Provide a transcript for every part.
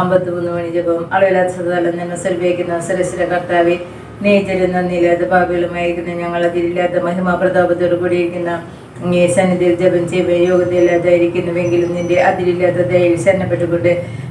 അമ്പത്തിമൂന്ന് മണി ജപം. അളവിലാത്ത സദാലം നിന്ന് സർവേക്കുന്ന സരസിലെ കർത്താവെ നീചരും നന്ദിയില്ലാത്ത പാപികളുമായിരിക്കുന്ന ഞങ്ങൾ അതിരില്ലാത്ത മഹിമാ പ്രതാപത്തോട് കൂടിയിരിക്കുന്ന അങ്ങേ സന്നിധിയിൽ ജപം ചെയ്യുമ്പോൾ യോഗ്യതയില്ലാതായിരിക്കുന്നുവെങ്കിലും നിന്റെ അതിരില്ലാത്ത ദയയിൽ ശരണപ്പെട്ടുകൊണ്ട്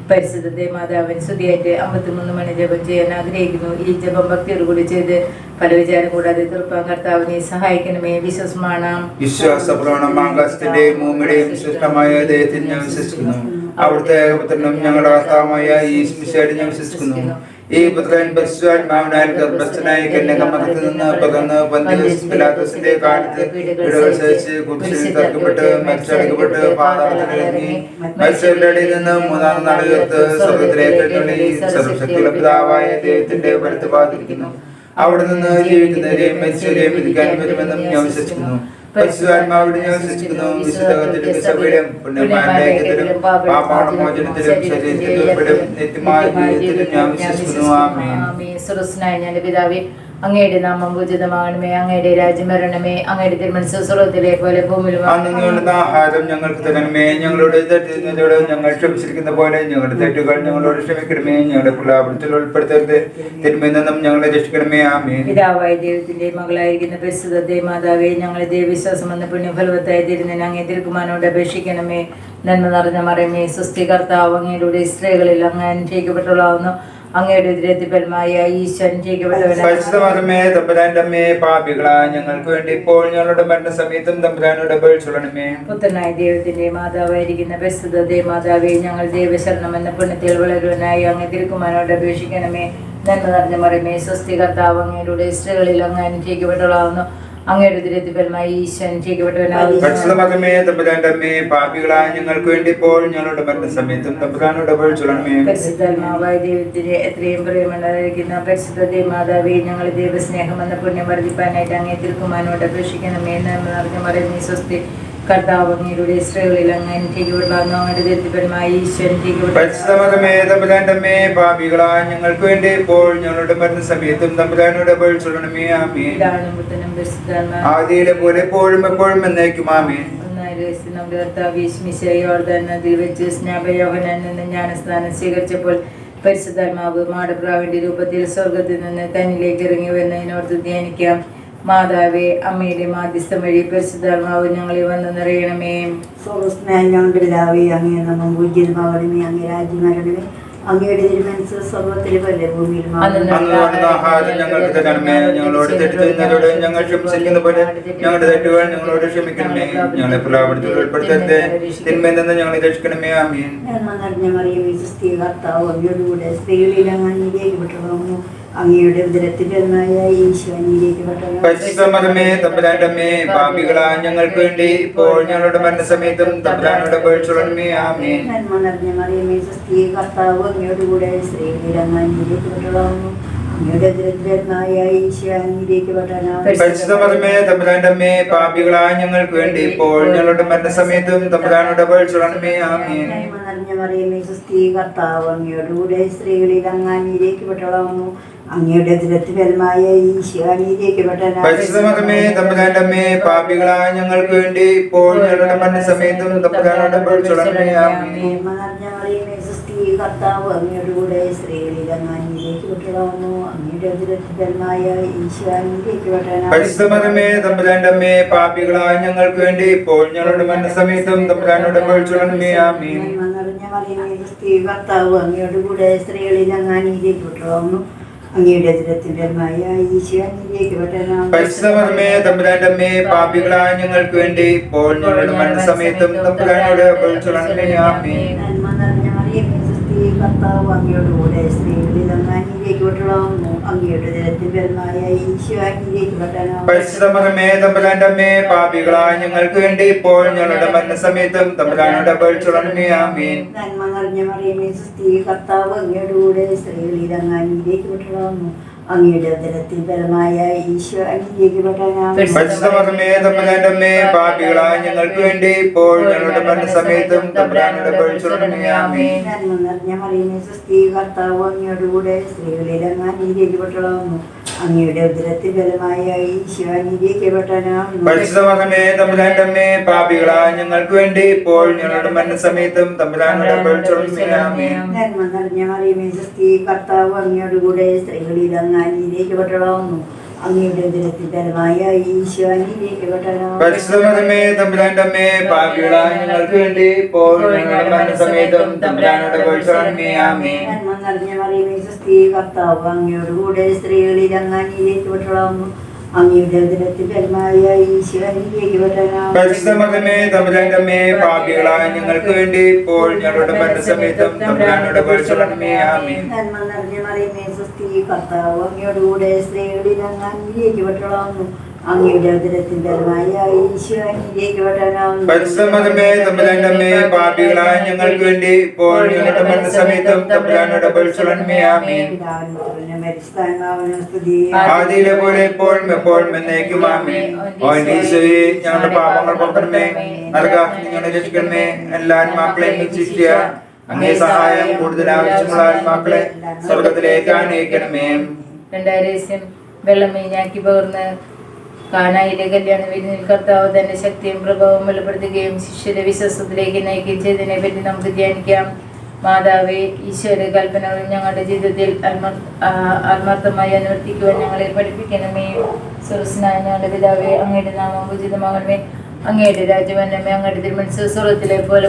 പരിശുദ്ധത്തെ മാതാവിൻ സ്തുതിയായിട്ട് അമ്പത്തിമൂന്ന് മണി ജപം ചെയ്യാൻ ആഗ്രഹിക്കുന്നു. ഈ ജപം ഭക്തിയോട് കൂടി ചെയ്ത് പല വിചാരം കൂടാതെ തീർപ്പാൻ കർത്താവിനെ സഹായിക്കണമേ. വിശ്വസമാണ്. വിശ്വാസപ്രവണം മാങ്കാസത്തിന്റെയും ഭൂമിയുടെയും സൃഷ്ടമായ ദയത്തിൽ ഞാൻ വിശ്വസിക്കുന്നു. അവിടുത്തെ ഏകപുത്രനും ഞങ്ങളുടെ കർത്താവുമായ ഈ സ്മിശയോട് ഞാൻ വിശ്വസിക്കുന്നു. ഈ പുത്രൻ പരിശുദ്ധാത്മാവിനാൽ ഗർഭസ്ഥനായി കന്യകമകത്ത് നിന്ന് പകർന്ന് പന്തിലാത്തസിന്റെ കാലത്ത് വീടുകൾ സഹിച്ച് കുരിശിൽ തർക്കപ്പെട്ട് മരിച്ചടക്കപ്പെട്ട് പാതാളത്തിലിറങ്ങി ഇടയിൽ നിന്ന് മൂന്നാം നാൾ ഉയർത്ത് സ്വർഗത്തിലേക്ക് പിതാവായ ദൈവത്തിന്റെ വലത്ത് പാതിരിക്കുന്നു. അവിടെ നിന്ന് ജീവിക്കുന്നവരെയും മരിച്ചവരെയും വിധിക്കാൻ വരുമെന്നും ഞാൻ വിശ്വസിക്കുന്നു. പരിശുദ്ധാത്മാവിടെ ഞാൻ വിശ്വസിക്കുന്നു വിശുദ്ധത്തിലും സഭയിലും പുണ്യമാനത്തിലും പാപാണമോചനത്തിലും ശരീരത്തിലും ഉൾപ്പെടും. നിത്യമായ ജീവിതത്തിലും ഞാൻ വിശ്വസിക്കുന്നു. ആമേൻ. സുരസ്നായ ഞാൻ പിതാവേ അങ്ങയുടെ നാമം പൂജിതമാകണമേ അങ്ങയുടെ രാജ്യം വരണമേ അങ്ങയുടെ തിരുമനസ് സ്വർഗത്തിലെ പോലെ ഭൂമിയിലും ആഹാരം ഞങ്ങൾക്ക് തരണമേ ഞങ്ങളുടെ തെറ്റുന്നതോട് ഞങ്ങൾ ക്ഷമിച്ചിരിക്കുന്ന പോലെ ഞങ്ങളുടെ തെറ്റുകൾ ഞങ്ങളോട് ക്ഷമിക്കണമേ ഞങ്ങളുടെ പ്രലാപനത്തിൽ ഉൾപ്പെടുത്തരുത്. തിരുമയിൽ നിന്നും ഞങ്ങളെ രക്ഷിക്കണമേ ആമേ പിതാവായ ദൈവത്തിന്റെ മകളായിരിക്കുന്ന പരിശുദ്ധ മാതാവേ ഞങ്ങളെ ദൈവവിശ്വാസം എന്ന പുണ്യഫലവത്തായി തിരുന്നതിന് അങ്ങേ തിരുക്കുമാനോട് അപേക്ഷിക്കണമേ. നന്മ നിറഞ്ഞ മറയമേ സുസ്ഥികർത്താവ് കർത്താവ് അങ്ങയുടെ സ്ത്രീകളിൽ അങ്ങ് അനുഗ്രഹിക്കപ്പെട്ടുള്ളാവുന്നു അങ്ങയുടെ ഉദരത്തിപ്പലമായ ഈശോ അനുഗ്രഹിക്കപ്പെട്ടവനാണ് പരിശുദ്ധമേ തമ്പുരാന്റെ അമ്മേ പാപികളാ ഞങ്ങൾക്ക് വേണ്ടി ഇപ്പോൾ ഞങ്ങളുടെ മരണസമയത്തും തമ്പുരാനോട് അപേക്ഷിക്കണമേ പുത്രനായ ദൈവത്തിന്റെ മാതാവായിരിക്കുന്ന പരിശുദ്ധ മാതാവേ ഞങ്ങൾ ദൈവശരണം എന്ന പുണ്യത്തിൽ വളരുവാനായി അങ്ങ് തിരുക്കുമാനോട് അപേക്ഷിക്കണമേ. നന്മ നിറഞ്ഞ മറമേ സ്വസ്തി കർത്താവ് അങ്ങയുടെ സ്ത്രീകളിൽ അങ്ങ് അനുഗ്രഹിക്കപ്പെട്ടുള്ളാവുന്നു അങ്ങയുടെ ഉദരത്തിപ്പലമായ ഈശോ അനുഗ്രഹിക്കപ്പെട്ടവനാകുന്നു പരിശുദ്ധമേ തമ്പുരാന്റെ അമ്മേ പാപികളാ ഞങ്ങൾക്ക് വേണ്ടി ഇപ്പോൾ ഞങ്ങളുടെ മരണസമയത്തും തമ്പുരാനോട് പരിശുദ്ധാത്മാവായ എത്രയും പരിശുദ്ധ ഞങ്ങൾ ദൈവസ്നേഹം എന്ന പുണ്യം വർദ്ധിപ്പാനായിട്ട് അങ്ങേ തിരുക്കുമാനോട് അപേക്ഷിക്കണമേ എന്ന് നിറഞ്ഞ മറയുന്ന സ്വസ്തി കർത്താവ് അങ്ങയുടെ സ്ത്രീകളിൽ അങ്ങ് അങ്ങയുടെ പാപികളാ ഞങ്ങൾക്ക് വേണ്ടി ഇപ്പോൾ ഞങ്ങളുടെ മരണസമയത്തും തമ്പുരാനോട് അപേക്ഷിക്കണമേ ആമേൻ. ആദിയിലെ പോലെ എപ്പോഴും എപ്പോഴും എന്നേക്കും ആമീൻ. ഒന്നാം വയസ്സിൽ നമ്മുടെ കർത്താവ് യോർദാൻ നദിയിൽ വെച്ച് സ്നാപയോഹനാൻ നിന്ന് ജ്ഞാനസ്നാനം സ്വീകരിച്ചപ്പോൾ പരിശുദ്ധാത്മാവ് മാടപ്രാവിന്റെ രൂപത്തിൽ സ്വർഗത്തിൽ നിന്ന് തന്നിലേക്ക് ഇറങ്ങി വരുന്നതിനോർത്ത് ധ്യാനിക്കാം. മാതാവേ അമ്മയുടെ മാധ്യസ്ഥം വഴി പരിശുദ്ധാത്മാവ് ഞങ്ങളെ വന്ന് നിറയണമേ. സ്വർഗസ്നായ ഞങ്ങളുടെ പിതാവേ അങ്ങേ നമ്മൾ പൂജ്യമാകണമേ അങ്ങേ രാജ്യം വരണമേ. അങ്ങയുടെ തിരുമനസ് സ്വർഗത്തിലെ പോലെ ഭൂമിയിലും അന്ന് അന്ന് വേണ്ടുന്ന ആഹാരം ഞങ്ങൾക്ക് തരണമേ. ഞങ്ങളോട് ഞങ്ങൾ പോലെ ഞങ്ങളുടെ തെറ്റുകൾ ഞങ്ങളോട് ക്ഷമിക്കണമേ. ഞങ്ങളെ പ്രലാപനത്തിൽ ഉൾപ്പെടുത്തരുത്. തിന്മയിൽ നിന്ന് ഞങ്ങളെ രക്ഷിക്കണമേ. ആമീൻ. കർത്താവ് സ്ത്രീകളിൽ അങ്ങയുടെ ഒന്നായ പാപികളാ ഞങ്ങൾക്ക് വേണ്ടി ഇപ്പോൾ ഞങ്ങളുടെ മരണസമയത്തും തമ്പുരാനോട് അപേക്ഷിക്കണമേ ആമീൻ. നന്മ നിറഞ്ഞ മറിയമേ ക്രിസ്തീയ കർത്താവ് അങ്ങയുടെ കൂടെ സ്ത്രീകളിൽ അങ്ങ് അങ്ങയുടെ ഉദരത്തിന്റെ ഒന്നായ ഈശോ അംഗീകരിക്കപ്പെട്ടു പരിശുദ്ധമേ തമ്പുരാന്റെ അമ്മേ പാപികളാ ഞങ്ങൾക്ക് വേണ്ടി ഇപ്പോൾ ഞങ്ങളുടെ മരണസമയത്തും തമ്പുരാനോട് നിറഞ്ഞ മറിയമേ ക്രിസ്തീയ കർത്താവ് അങ്ങയോടുകൂടെ സ്ത്രീകളിൽ അങ്ങാനിയിലേക്ക് അംഗീകരിക്കപ്പെട്ടു അങ്ങയുടെ തമ്പുരാന്റെ പാപികളായ ഞങ്ങൾക്ക് വേണ്ടി ഇപ്പോൾ ഞങ്ങളുടെ മരണസമയത്തും തമ്പുരാനോട് കർത്താവ് അങ്ങയുടെ കൂടെ സ്ത്രീകളിൽ അങ്ങയുടെ തമ്പുരാന്റെ ഞങ്ങൾക്ക് വേണ്ടി ഇപ്പോൾ ഞങ്ങളുടെ മരണസമയത്തും തമ്പുരാനോട് അപേക്ഷിക്കണമേ ആമീൻ നന്മ നിറഞ്ഞ മറിയമേ ക്രിസ്തീയ കർത്താവ് അങ്ങയുടെ കൂടെ സ്ത്രീകളിൽ അങ്ങ് അംഗീകരിക്കപ്പെട്ടു അങ്ങയുടെ പരിശുദ്ധമേ തമ്പുരാന്റമ്മേ പാപികളായ പാപികളാ ഞങ്ങൾക്ക് വേണ്ടി ഇപ്പോൾ ഞങ്ങളുടെ മരണസമയത്തും തമ്പുരാനോട് അപേക്ഷിക്കണമേ കർത്താവ് അങ്ങയുടെ കൂടെ സ്ത്രീകളിൽ അങ്ങ് അംഗീകരിക്കപ്പെട്ടു അങ്ങയുടെ ജലത്തിൽ പെരുന്നായ ഈശോ അംഗീകരിക്കപ്പെട്ടു അമ്മേ പാപികളാ ഞങ്ങൾക്ക് വേണ്ടി ഇപ്പോൾ ഞങ്ങളുടെ മരണസമയത്തും തമ്പുരാനോട് അപേക്ഷിക്കണമേ ആമീൻ. നന്മ നിറഞ്ഞ മറിയമേ ക്രിസ്തീയ കർത്താവ് അങ്ങയുടെ കൂടെ സ്ത്രീകളിൽ അങ്ങയുടെ ഉദരത്തിൽ പരമായ ഈശോ ഞങ്ങൾക്ക് വേണ്ടി ഇപ്പോൾ ഞങ്ങളുടെ മരണസമയത്തും നിറഞ്ഞ കർത്താവ് അങ്ങയുടെ കൂടെ സ്ത്രീകളിൽ അങ്ങ് അംഗീകരിക്കപ്പെട്ടു അങ്ങയുടെ ഉദരത്തിൽ ബലമായ ഈശോ അനുഗ്രഹിക്കപ്പെട്ടവനാകുന്നു പരിശുദ്ധമകമേ തമ്പുരാന്റെ അമ്മേ പാപികളായ ഞങ്ങൾക്ക് വേണ്ടി ഇപ്പോൾ ഞങ്ങളുടെ മരണസമയത്തും തമ്പുരാനോട് നിറഞ്ഞ മറിയമേ കർത്താവ് അങ്ങയോടുകൂടെ സ്ത്രീകളിൽ അങ്ങ് അനുഗ്രഹിക്കപ്പെട്ടവളാകുന്നു അങ്ങയുടെ ഉദരത്തിൽ ബലമായ ഈശോ അനുഗ്രഹിക്കപ്പെട്ടവനാകുന്നു തമ്പുരാന്റെ അമ്മേ പാപികളായ ഞങ്ങൾക്ക് വേണ്ടി ഇപ്പോൾ ഞങ്ങളുടെ തമ്പുരാനോട് നന്മ നിറഞ്ഞ മറിയമേ സ്ത്രീ കർത്താവ് സ്ത്രീകളിൽ പാപികളായ ഞങ്ങൾക്ക് വേണ്ടി ഇപ്പോൾ ഞങ്ങളുടെ മരണസമയത്തും തമ്പുരാനോട് നന്മ നിറഞ്ഞ മറിയമേ സുസ്ഥി കർത്താവ് അങ്ങയുടെ കൂടെ സ്ത്രീകളിൽ അങ്ങ് അനുഗ്രഹിക്കപ്പെട്ടവളാകുന്നു അങ്ങയുടെ ഉദരത്തിന്റെ ബലമായ ഈശോ അനുഗ്രഹിക്കപ്പെട്ടവനാകുന്നു പരിശുദ്ധമകമേ പാപികളായ വേണ്ടി പോലെ ഈശോയെ ഞങ്ങളുടെ പാപങ്ങൾ പൊക്കണമേ രക്ഷിക്കുക. അങ്ങേ സഹായം കൂടുതൽ ആവശ്യമുള്ള ആത്മാക്കളെ സ്വർഗത്തിലേക്ക് അണയിക്കണമേ രണ്ടായിരം വെള്ളം മീഞ്ഞാക്കി പകർന്ന് കാനായിലെ കല്യാണ വിരുന്നിൽ കർത്താവ് തന്റെ ശക്തിയും പ്രഭാവം വെളിപ്പെടുത്തുകയും ശിഷ്യരെ വിശ്വാസത്തിലേക്ക് നയിക്കുകയും ചെയ്തതിനെ പറ്റി നമുക്ക് ധ്യാനിക്കാം. മാതാവേ ഈശ്വര കൽപ്പനകളും ഞങ്ങളുടെ ജീവിതത്തിൽ ആത്മാർത്ഥമായി അനുവർത്തിക്കുവാൻ ഞങ്ങളെ പഠിപ്പിക്കണമേ. സുരസ്നായ ഞങ്ങളുടെ പിതാവേ അങ്ങയുടെ നാമം ഉചിതമാകണമേ. അങ്ങയുടെ രാജ്യമന്നമേ അങ്ങയുടെ തിരുമനസ് സ്വർഗത്തിലെ പോലെ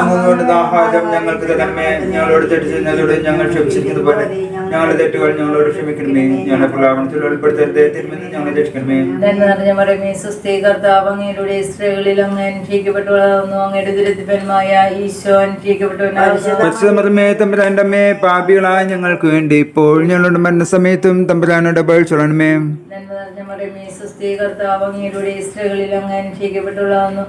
അങ്ങോട്ട് ആഹാരം ഞങ്ങൾക്ക് തരണമേ. ഞങ്ങളോട് തെറ്റ് ചെയ്യുന്നതോട് ഞങ്ങൾ ക്ഷമിച്ചിരിക്കുന്നത് പോലെ ഞങ്ങളുടെ തെറ്റുകൾ ഞങ്ങളോട് ക്ഷമിക്കണമേ. ഞങ്ങളുടെ പ്രലാപനത്തിൽ ഉൾപ്പെടുത്തരുത്. തിരുമെന്ന് ഞങ്ങളെ രക്ഷിക്കണമേ. നന്മ നിറഞ്ഞ മറമേ സുസ്ഥി കർത്താവ് അങ്ങയുടെ സ്ത്രീകളിൽ അങ്ങ് അനുഷ്ഠിക്കപ്പെട്ടവളാകുന്നു. അങ്ങയുടെ ദുരിതപരമായ ഈശോ അനുഷ്ഠിക്കപ്പെട്ടവനാകുന്നു. പരിശുദ്ധമേ അമ്മേ പാപികളായ ഞങ്ങൾക്ക് വേണ്ടി ഇപ്പോൾ ഞങ്ങളുടെ മരണസമയത്തും തമ്പുരാനോട് അപേക്ഷിച്ചോളണമേ. നന്മ നിറഞ്ഞ മറമേ സുസ്ഥി കർത്താവ് അങ്ങയുടെ സ്ത്രീകളിൽ അങ്ങ് അനുഷ്ഠിക്കപ്പെട്ടവനാകുന്നു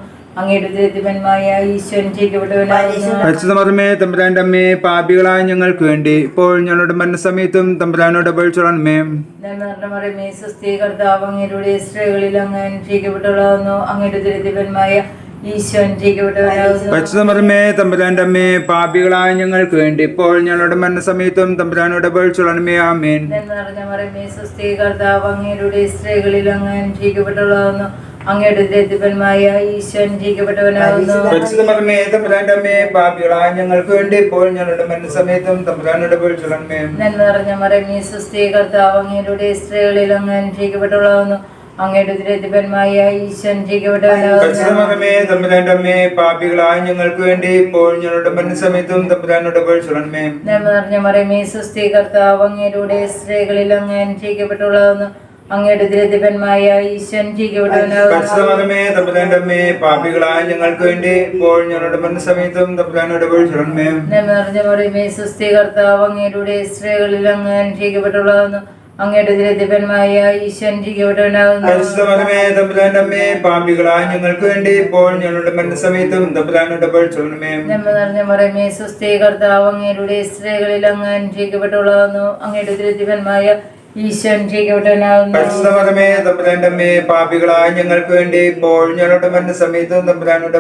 പരിശുദ്ധമേ തമ്പുരാന്റെ അമ്മേ പാപികളായ ഞങ്ങൾക്ക് വേണ്ടി ഇപ്പോൾ ഞങ്ങളുടെ മരണസമയത്തും തമ്പുരാനോട് അപേക്ഷിച്ചോളണമേ. നന്മ നിറഞ്ഞ മറമേ സുസ്ഥി കർത്താവ് അങ്ങയുടെ സ്ത്രീകളിൽ അങ്ങ് അങ്ങയുടെ ഈശോ അനുഷ്ഠിക്കപ്പെട്ടവനാകുന്നു തമ്പുരാന്റെ അമ്മേ പാപികളായ ഞങ്ങൾക്ക് വേണ്ടി ഇപ്പോൾ ഞങ്ങളുടെ മരണസമയത്തും തമ്പുരാനോട് അപേക്ഷിച്ചോളണമേ. ആമേൻ. നിറഞ്ഞ മറമേ സുസ്ഥി കർത്താവ് അങ്ങയുടെ സ്ത്രീകളിൽ അങ്ങ് അങ്ങയുടെ ദരിദ്രമായ ഈശോ അനുഷ്ഠിക്കപ്പെട്ടവനാകുന്നു പരിശുദ്ധമേ തമ്പുരാന്റെ പാപികളായ ഞങ്ങൾക്ക് വേണ്ടി ഇപ്പോൾ ഞങ്ങളുടെ മരണസമയത്തും തമ്പുരാനോട് അപേക്ഷിച്ചോളണമേ നന്മ നിറഞ്ഞ മറമേ സുസ്ഥി കർത്താവ് അങ്ങയുടെ സ്ത്രീകളിൽ അങ്ങ് അങ്ങയുടെ അമ്മേ പാപികളായ ഞങ്ങൾക്ക് വേണ്ടി ഇപ്പോൾ ഞങ്ങളുടെ മരണസമയത്തും തമ്പുരാനോട് അപേക്ഷിച്ചോളണമേ നന്മ നിറഞ്ഞ മറമേ സുസ്ഥി കർത്താവ് അങ്ങയുടെ സ്ത്രീകളിൽ അങ്ങ് അങ്ങയുടെ ദരിദ്രമായ ഈശ്വൻ പരിശുദ്ധമേ തമ്പുരാന്റെ അമ്മേ പാപികളായ ഞങ്ങൾക്ക് വേണ്ടി ഇപ്പോൾ ഞങ്ങളുടെ മരണസമയത്തും തമ്പുരാനോട് അപേക്ഷിച്ചോളണമേ നന്മ നിറഞ്ഞ അങ്ങേരുടെ സുസ്ഥി കർത്താവ് അങ്ങയുടെ സ്ത്രീകളിൽ അങ്ങ് അനുഷ്ഠിക്കപ്പെട്ടവളാകുന്നു അങ്ങയുടെ ദരിദ്രമായ ഈശ്വൻ പരിശുദ്ധമേ തമ്പുരാന്റെ അമ്മേ പാപികളായ ഞങ്ങൾക്ക് വേണ്ടി ഇപ്പോൾ ഞങ്ങളുടെ മരണസമയത്തും തമ്പുരാനോട് അപേക്ഷിച്ചോളണമേ നന്മ നിറഞ്ഞ അങ്ങേരുടെ സുസ്ഥി കർത്താവ് അങ്ങയുടെ സ്ത്രീകളിൽ അങ്ങ് അനുഷ്ഠിക്കപ്പെട്ടവളാകുന്നു അങ്ങയുടെ അനുഷ്ഠിക്കപ്പെട്ടവനാകുന്നു പരിശുദ്ധമേ തമ്പുരാന്റെ അമ്മേ പാപികളായ ഞങ്ങൾക്ക് വേണ്ടി ഇപ്പോൾ ഞങ്ങളുടെ തമ്പുരാനോട്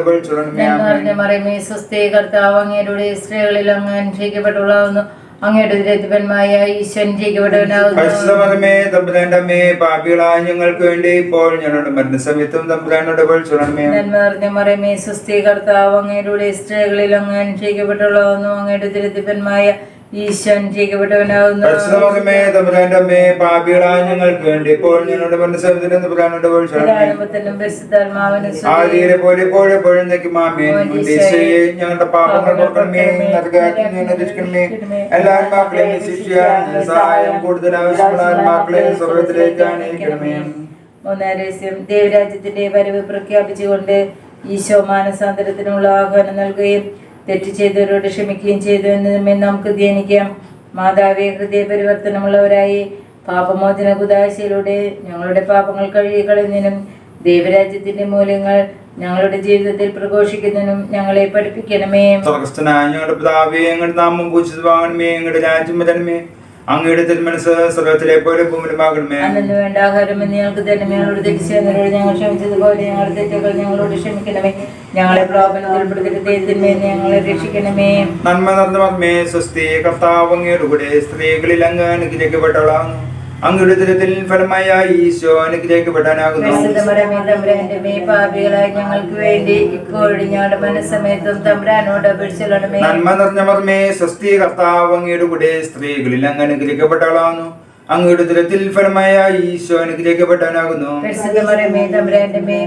കർത്താവ് സ്ത്രീകളിൽ അങ്ങ് അങ്ങയുടെ തമ്പുരാന്റെ അമ്മേ പാപികളായ ഞങ്ങൾക്ക് വേണ്ടി ഇപ്പോൾ ഞങ്ങളുടെ മരണസമയത്തും തമ്പുരാനോട് സുസ്ഥി കർത്താവ് അങ്ങയുടെ സ്ത്രീകളിൽ അങ്ങ് അനുഷ്ഠിക്കപ്പെട്ടുള്ളതെന്നും അങ്ങയുടെ ദരിദ്രമായ തമ്പുരാന്റെ അമ്മേ പാപികളായ ഞങ്ങൾക്ക് വേണ്ടി. ഇപ്പോൾ ഞങ്ങളുടെ തമ്പുരാനോട് പോലെ പാപങ്ങൾ എല്ലാ ആത്മാക്കളെയും സഹായം കൂടുതൽ ആവശ്യമുള്ള ആത്മാക്കളെ സ്വർഗത്തിലേക്ക് അണയിക്കണമേ മൂന്നാം രഹസ്യം. ദേവരാജ്യത്തിന്റെ വരവ് പ്രഖ്യാപിച്ചുകൊണ്ട് ഈശോ മാനസാന്തരത്തിനുള്ള ആഹ്വാനം നൽകുകയും തെറ്റ് ചെയ്തവരോട് ക്ഷമിക്കുകയും ചെയ്തു എന്ന് നമുക്ക് ധ്യാനിക്കാം. മാതാവേ ഹൃദയ പരിവർത്തനമുള്ളവരായി പാപമോചന കുതാശയിലൂടെ ഞങ്ങളുടെ പാപങ്ങൾ കഴുകിക്കളയുന്നതിനും ദൈവരാജ്യത്തിന്റെ മൂല്യങ്ങൾ ഞങ്ങളുടെ ജീവിതത്തിൽ പ്രഘോഷിക്കുന്നതിനും ഞങ്ങളെ പഠിപ്പിക്കണമേ. ഞങ്ങളുടെ നാമം പൂജിതമാകണമേ ഞങ്ങളുടെ രാജ്യം അങ്ങയുടെ തിരുമനസ് സ്വർഗത്തിലെ പോലെ ഭൂമിയിലുമാകണമേ അന്നു വേണ്ട ആഹാരം എന്ന് ഞങ്ങൾക്ക് തന്നെ ഞങ്ങളോട് തെറ്റിച്ചവരോട് ഞങ്ങൾ ക്ഷമിച്ചതുപോലെ ഞങ്ങളുടെ തെറ്റുകൾ ഞങ്ങളോട് ക്ഷമിക്കണമേ. ഞങ്ങളെ പ്രതിരുദ്ധമേ ഞങ്ങളെ രക്ഷിക്കണമേ. നന്മ മർമ്മേ സ്വസ്തി കർത്താവ് അങ്ങയുടെ കൂടെ സ്ത്രീകളിൽ അങ്ങ് അനുഗ്രഹിക്കപ്പെട്ടവളാകുന്നു അങ്ങയുടെ ദുരിതത്തിൽ ഫലമായ ഈശോ അനുഗ്രഹിക്കപ്പെടാനാകുന്നു. ഞങ്ങൾക്ക് വേണ്ടി ഇപ്പോഴും ഞങ്ങളുടെ മനസ്സമയത്തും തമ്പ്രാനോട് അപേക്ഷിച്ചോളണമേ. നന്മ നിറഞ്ഞ മർമ്മേ സ്വസ്തി കർത്താവ് അങ്ങയുടെ കൂടെ സ്ത്രീകളിൽ അങ്ങ് അനുഗ്രഹിക്കപ്പെട്ടവളാകുന്നു. അങ്ങയുടെ ദുരത്തിൽ ഫലമായ ഈശോ അനുഗ്രഹിക്കപ്പെട്ടവനാകുന്നു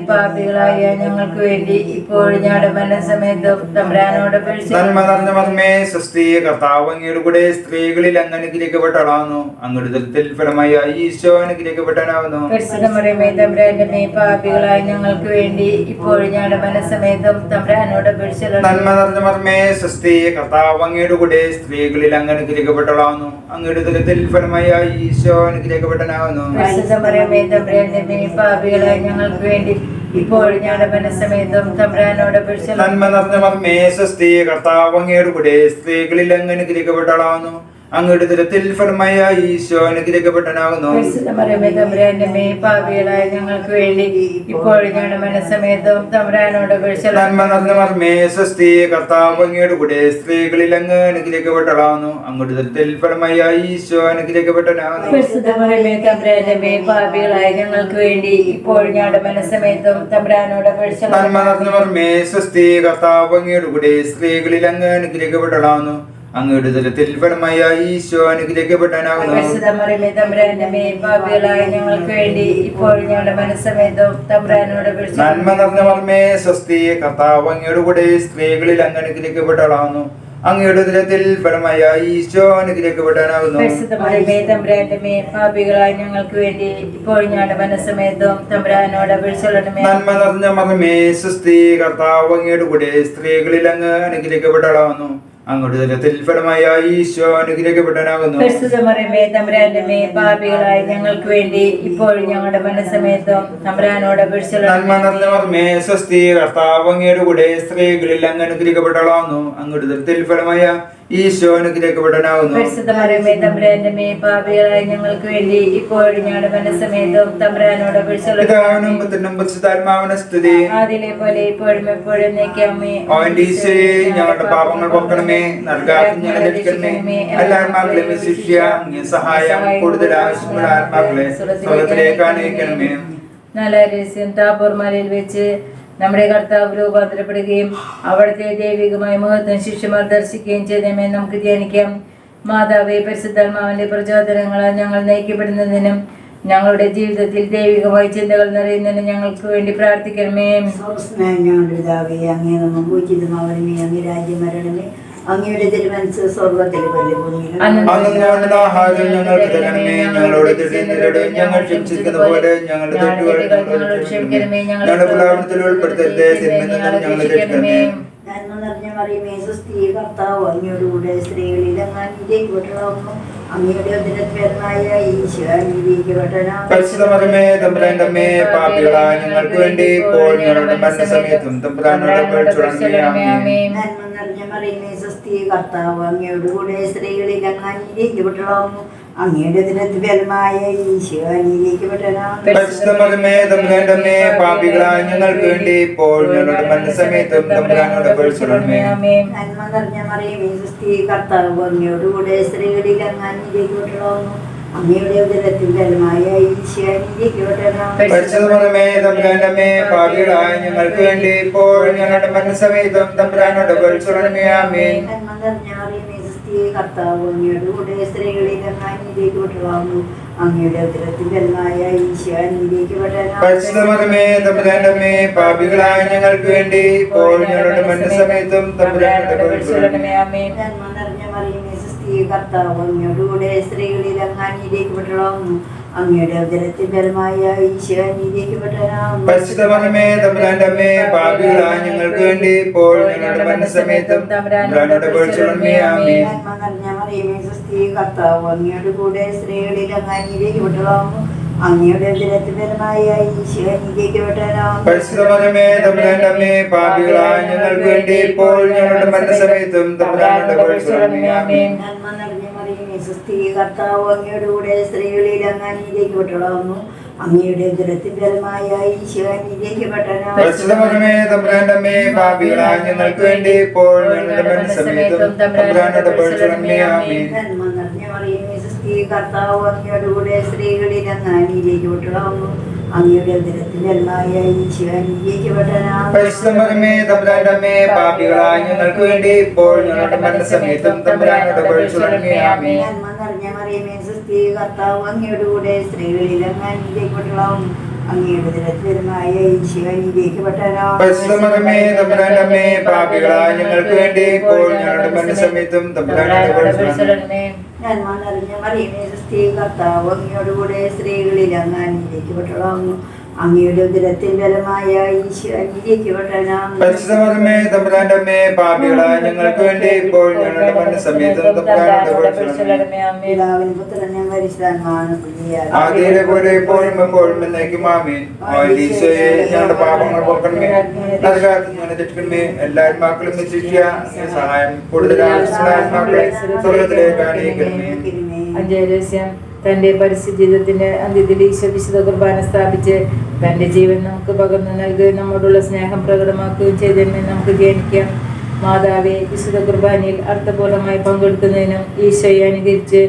പാപികളായ ഞങ്ങൾക്ക് വേണ്ടി ഇപ്പോഴും ഞങ്ങളുടെ മനസ്സമയത്തും തമ്പുരാനോട് അപേക്ഷിച്ചു നന്മ നിറഞ്ഞ മർമ്മേ സ്വസ്തി കർത്താവ് അങ്ങയുടെ കൂടെ സ്ത്രീകളിൽ അങ്ങ് അനുഗ്രഹിക്കപ്പെട്ടവളാകുന്നു അങ്ങയുടെ ദുരത്തിൽ ഫലമായ ഈശോ തമ്പുരാന്റെ പാപികളായ ഞങ്ങൾക്ക് വേണ്ടി ഇപ്പോഴും ഞങ്ങളുടെ മനസ്സമയത്തും തമ്പ്രാനോട് അപേക്ഷിച്ചു നന്മ നിറഞ്ഞ മർമ്മേ സ്വസ്തി കർത്താവ് അങ്ങയുടെ കൂടെ സ്ത്രീകളിൽ അങ്ങ് അനുഗ്രഹിക്കപ്പെട്ടവളാകുന്നു അങ്ങയുടെ ദുരിതത്തിൽ ഫലമായ ഈശോ അനുഗ്രഹിക്കപ്പെട്ടനാവുന്നു പാപികളായ ഞങ്ങൾക്ക് വേണ്ടി ഞങ്ങളുടെ മനസ്സമയത്തും തമ്പ്രാനോട് നന്മ മർമ്മേ സ്വസ്തി കർത്താവ് അങ്ങയുടെ കൂടെ സ്ത്രീകളിൽ അങ്ങ് അനുഗ്രഹിക്കപ്പെട്ടവളാകുന്നു അങ്ങയുടെ തിരത്തിൽ ഫലമായ ഈശോ മേ പാപികളായ ഞങ്ങൾക്ക് വേണ്ടി ഇപ്പോഴും നന്മ സ്വസ്തി കർത്താവ് അങ്ങയുടെ കൂടെ സ്ത്രീകളിൽ അങ്ങ് അനുഗ്രഹിക്കപ്പെട്ടവളാകുന്നു അങ്ങയുടെ തിരത്തിൽ ഫലമായ ഈശോ പാപികളായ ഞങ്ങൾക്ക് വേണ്ടി ഇപ്പോഴും ഞങ്ങളുടെ നന്മ സ്വസ്തി കർത്താവ് അങ്ങയുടെ കൂടെ സ്ത്രീകളിൽ അങ്ങ് അനുഗ്രഹിക്കപ്പെട്ടവളാകുന്നു അങ്ങയുടെ ജലത്തിൽ ഫലമായ ഈശോ അപേക്ഷിച്ചു നന്മ നിറഞ്ഞ മർമ്മേ സ്വസ്തി കർത്താവ് അങ്ങയുടെ കൂടെ സ്ത്രീകളിൽ അങ്ങ് അനുഗ്രഹിക്കപ്പെട്ടവളാകുന്നു അങ്ങയുടെ ദിനത്തിൽ ഫലമായ ഈശോ അനുഗ്രഹിക്കപ്പെടാനാകുന്നു. പാപികളായ ഞങ്ങൾക്ക് വേണ്ടി ഇപ്പോൾ ഞങ്ങളുടെ തമ്പുരാനോട് നന്മ നിറഞ്ഞ മർമ്മേ സ്വസ്തി കർത്താവ് അങ്ങയുടെ കൂടെ സ്ത്രീകളിൽ അങ്ങ് അനുഗ്രഹിക്കപ്പെട്ടവളാകുന്നു അങ്ങയുടെ ദുരിതത്തിൽ ഫലമായ ഈശോ അനുഗ്രഹിക്കപ്പെട്ടനാകുന്നു പരിശുദ്ധമരമേ തമ്പുരാന്റെ മേ പാപികളായ ഞങ്ങൾക്ക് വേണ്ടി ഇപ്പോഴും ഞങ്ങളുടെ മനസ്സമയത്തും തമ്പുരാനോട് നന്മ സ്വസ്തി കർത്താവ് അങ്ങയുടെ കൂടെ സ്ത്രീകളിൽ അങ്ങ് അനുഗ്രഹിക്കപ്പെട്ടവളാകുന്നു. അങ്ങോട്ട് ദുരിതത്തിൽ ഫലമായ ഈശോ വിടനാകുന്നു പരിശുദ്ധമരമേ തമ്പുരാന്റെ മേ പാപികളായ ഞങ്ങൾക്ക് വേണ്ടി ഇപ്പോഴും ഞങ്ങളുടെ തമ്പുരാനോട് സ്തുതി. പോലെ ഇപ്പോഴും എപ്പോഴും നീക്കാമേ അവന്റെ ഈശോയെ ഞങ്ങളുടെ പാപങ്ങൾ പൊക്കണമേ രക്ഷിക്കണമേ. എല്ലാ ആത്മാക്കളെയും സഹായം കൂടുതൽ ആവശ്യമുള്ള ആത്മാക്കളെ സ്വർഗത്തിലേക്ക് അണയിക്കണമേ നല്ല രഹസ്യം താപൂർമലയിൽ വെച്ച് നമ്മുടെ കർത്താവ് രൂപാന്തരപ്പെടുകയും അവിടുത്തെ ദൈവികമായ മഹത്വം ശിഷ്യന്മാർ ദർശിക്കുകയും ചെയ്തമേ നമുക്ക് ധ്യാനിക്കാം. മാതാവേ പരിശുദ്ധാത്മാവിന്റെ പ്രചോദനങ്ങളാൽ ഞങ്ങൾ നയിക്കപ്പെടുന്നതിനും ഞങ്ങളുടെ ജീവിതത്തിൽ ദൈവികമായ ചിന്തകൾ നിറയുന്നതിന് ഞങ്ങൾക്ക് വേണ്ടി പ്രാർത്ഥിക്കണമേ. ഞങ്ങളുടെ രാജ്യം വരണമേ. അങ്ങയുടെ തിരുമനസ് സ്വർഗത്തിൽ ആഹാരം ഞങ്ങൾക്ക് തരണമേ. ഞങ്ങളോട് തെറ്റുന്നവരോട് ഞങ്ങൾ ക്ഷമിച്ചിരിക്കുന്ന പോലെ ഞങ്ങളുടെ തെറ്റുകൾ ഞങ്ങളോട് പ്രലാപനത്തിൽ ഉൾപ്പെടുത്തരുത് തിന്മയിൽ ഞങ്ങൾ രക്ഷിക്കണമേ. നന്മ നിറഞ്ഞ മറിയമേ സുസ്ഥീ കർത്താവ് അങ്ങയുടെ കൂടെ സ്ത്രീകളിൽ അങ്ങ് അംഗീകരിക്കപ്പെടണമെന്നു അങ്ങയുടെ ഉദരത്തിലമായ ഈശോ അംഗീകരിക്കപ്പെടണം പരിശുദ്ധമരമേ തമ്പുരാന്റെ അമ്മേ പാപികളായ ഞങ്ങൾക്ക് വേണ്ടി ഇപ്പോൾ ഞങ്ങളുടെ മരണസമയത്തും തമ്പുരാനോട്. നന്മ നിറഞ്ഞ മറിയമേ സുസ്ഥീ കർത്താവ് അങ്ങയുടെ കൂടെ സ്ത്രീകളിൽ അങ്ങ് അംഗീകരിക്കപ്പെടണമെന്നു അങ്ങയുടെ ഉദരത്തിലമായ ഈശോ അംഗീകരിക്കപ്പെടണം പരിശുദ്ധമരമേ പാപികളായ ഞങ്ങൾക്ക് വേണ്ടി ഇപ്പോൾ ഞങ്ങളുടെ തമ്പുരാനോട് നന്മ നിറഞ്ഞ മറിയമേ സുസ്ഥീ കർത്താവ് സ്ത്രീകളിൽ അങ്ങ് പാപികളായ ഞങ്ങൾക്ക് വേണ്ടി ഇപ്പോൾ ഞങ്ങളുടെ മനസ്സമേതം തമ്പുരാനോട്. ആമേൻ. കർത്താവ് അങ്ങയുടെ കൂടെ സ്ത്രീകളിൽ അങ്ങ് അംഗീകരിക്കപ്പെടണമെന്നു അങ്ങയുടെ ഉദരത്തിന്റെ എല്ലായ ഈശോ അംഗീകരിക്കപ്പെടണം പരിശുദ്ധമരമേ തമ്പുരാന്റെ അമ്മേ പാപികളായ ഞങ്ങൾക്ക് വേണ്ടി ഞങ്ങളുടെ മരണസമയത്തും നിറഞ്ഞ മറിയമേ സ്ത്രീ കർത്താവ് അങ്ങയുടെ കൂടെ സ്ത്രീകളിൽ അങ്ങ് അംഗീകരിക്കപ്പെടണമെന്നു അങ്ങയുടെ ഫലമായ ഈശോ പാപികളായ ഞങ്ങൾക്ക് വേണ്ടി ഇപ്പോൾ ഞങ്ങളുടെ മരണസമയത്തും കർത്താവ് അങ്ങയുടെ കൂടെ സ്ത്രീകളിൽ അങ്ങ് അംഗീകരിക്കപ്പെടണമെന്നു അങ്ങയുടെ ഫലമായ ഈശോ പാപികളായ ഞങ്ങൾക്ക് വേണ്ടി ഇപ്പോൾ ഞങ്ങളുടെ മരണസമയത്തും തമ്പുരാനോട് സുസ്ഥീ കർത്താവ് അങ്ങയുടെ കൂടെ സ്ത്രീകളിൽ അങ്ങ് അംഗീകരിക്കപ്പെടണമെന്നു അങ്ങയുടെ ദുരത്തിൽ ഫലമായ ഈശോ സുസ്ഥി കർത്താവ് അങ്ങയുടെ കൂടെ സ്ത്രീകളിൽ അങ്ങ് അനുഗ്രഹിക്കപ്പെട്ടതാവുന്നു അങ്ങയുടെ ഉദരത്തിന്റെ ഫലമായ ഈശോ അനുഗ്രഹിക്കപ്പെട്ടനാവുന്നു പരിശുദ്ധമേ തമ്പുരാന്റെ അമ്മേ പാപികളായ ഞങ്ങൾക്ക് വേണ്ടി ഇപ്പോൾ ഞങ്ങളുടെ മരണസമയത്തും തമ്പുരാനോട് കർത്താവ് അങ്ങയുടെ കൂടെ സ്ത്രീകളിൽ അങ്ങ് പാപികളായ ഞങ്ങൾക്ക് വേണ്ടി ഇപ്പോൾ ഞങ്ങളുടെ മരണസമയത്തും തമ്പുരാനോട് പഠിച്ചുടങ്ങി നന്മ നിറഞ്ഞ മറിയമേ സ്ത്രീ കർത്താവ് അങ്ങയോടുകൂടെ സ്ത്രീകളിൽ അങ്ങ് അനുഗ്രഹിക്കപ്പെട്ടതാവുന്നു അങ്ങയുടെ ഉദരത്തിൻ ഫലമായ പരിശുദ്ധമേ തമ്പുരാന്റെ അമ്മേ പാപികളായ ഞങ്ങൾക്ക് വേണ്ടി ഇപ്പോൾ ഞങ്ങളുടെ പരിശുദ്ധാത്മാവിന് സ്തുതിയാകും. ആദ്യയിലെ പോലെ എപ്പോഴും എപ്പോഴും എന്നേക്കും ആമേ ഈശോയെ ഞങ്ങളുടെ പാപങ്ങൾ പൊക്കണമേ നരകാത്ത് ഞങ്ങളെ രക്ഷിക്കണമേ. എല്ലാവരും മക്കളും ശിക്ഷിക്കുക സഹായം കൂടുതൽ ആവശ്യമുള്ള ആത്മാക്കളെ സ്വർഗത്തിലേക്ക് അണിയിക്കണമേ പരിസ്ഥിതി ജീവിതത്തിന്റെ അന്ത്യത്തിൽ ഈശോ വിശുദ്ധ കുർബാന സ്ഥാപിച്ച് തന്റെ ജീവൻ നമുക്ക് പകർന്നു നൽകുകയും നമ്മോടുള്ള സ്നേഹം പ്രകടമാക്കുകയും ചെയ്തതിനെ നമുക്ക് ധ്യാനിക്കാം. മാതാവെ വിശുദ്ധ കുർബാനയിൽ അർത്ഥപൂർണമായി പങ്കെടുക്കുന്നതിനും ഈശോയെ അനുകരിച്ച്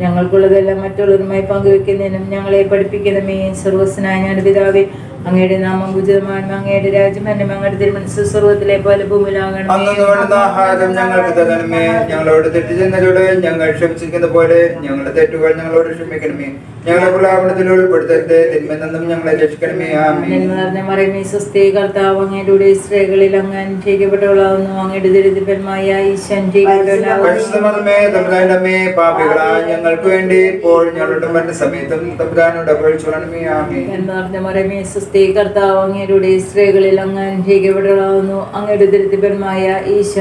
ഞങ്ങൾക്കുള്ളതെല്ലാം മറ്റുള്ളവരുമായി പങ്കുവെക്കുന്നതിനും ഞങ്ങളെ പഠിപ്പിക്കണമേ. സർവസ്വനായ ഞാൻ പിതാവേ അങ്ങയുടെ നാമം ഉചിതമാണ് അങ്ങയുടെ രാജ്യം എന്നെ അങ്ങയുടെ തിരുമനസ് സ്വർഗത്തിലെ പോലെ ഭൂമിയിലാകണം. അന്നു വേണ്ടുന്ന ആഹാരം ഞങ്ങൾക്ക് തരണമേ. ഞങ്ങളോട് തെറ്റ് ചെയ്യുന്നവരോട് ഞങ്ങൾ ക്ഷമിച്ചിരിക്കുന്ന പോലെ ഞങ്ങളുടെ തെറ്റുകൾ ഞങ്ങളോട് ക്ഷമിക്കണമേ. ഞങ്ങളെ പ്രലാപനത്തിൽ ഉൾപ്പെടുത്തരുത്. തിന്മെന്നും ഞങ്ങളെ രക്ഷിക്കണമേ. മറിയമേ സ്വസ്തി കർത്താവ് അങ്ങയുടെ സ്ത്രീകളിൽ അങ്ങ് അനുഗ്രഹിക്കപ്പെട്ടവളാവുന്നു. അങ്ങയുടെ പാപികളായ ഞങ്ങൾക്ക് വേണ്ടി ഇപ്പോൾ ഞങ്ങളുടെ മരണ സമയത്തും തമ്പുരാനോട് അപേക്ഷിച്ചോളണമേ ആമേ നന്മ നിറഞ്ഞ മറിയമേ സ്വസ്തി കർത്താവ് അങ്ങയുടെ സ്ത്രീകളിൽ അങ്ങ് അനുഗ്രഹിക്കപ്പെട്ടവളാവുന്നു അങ്ങയുടെ ദരിദ്രന്മായ ഈശോ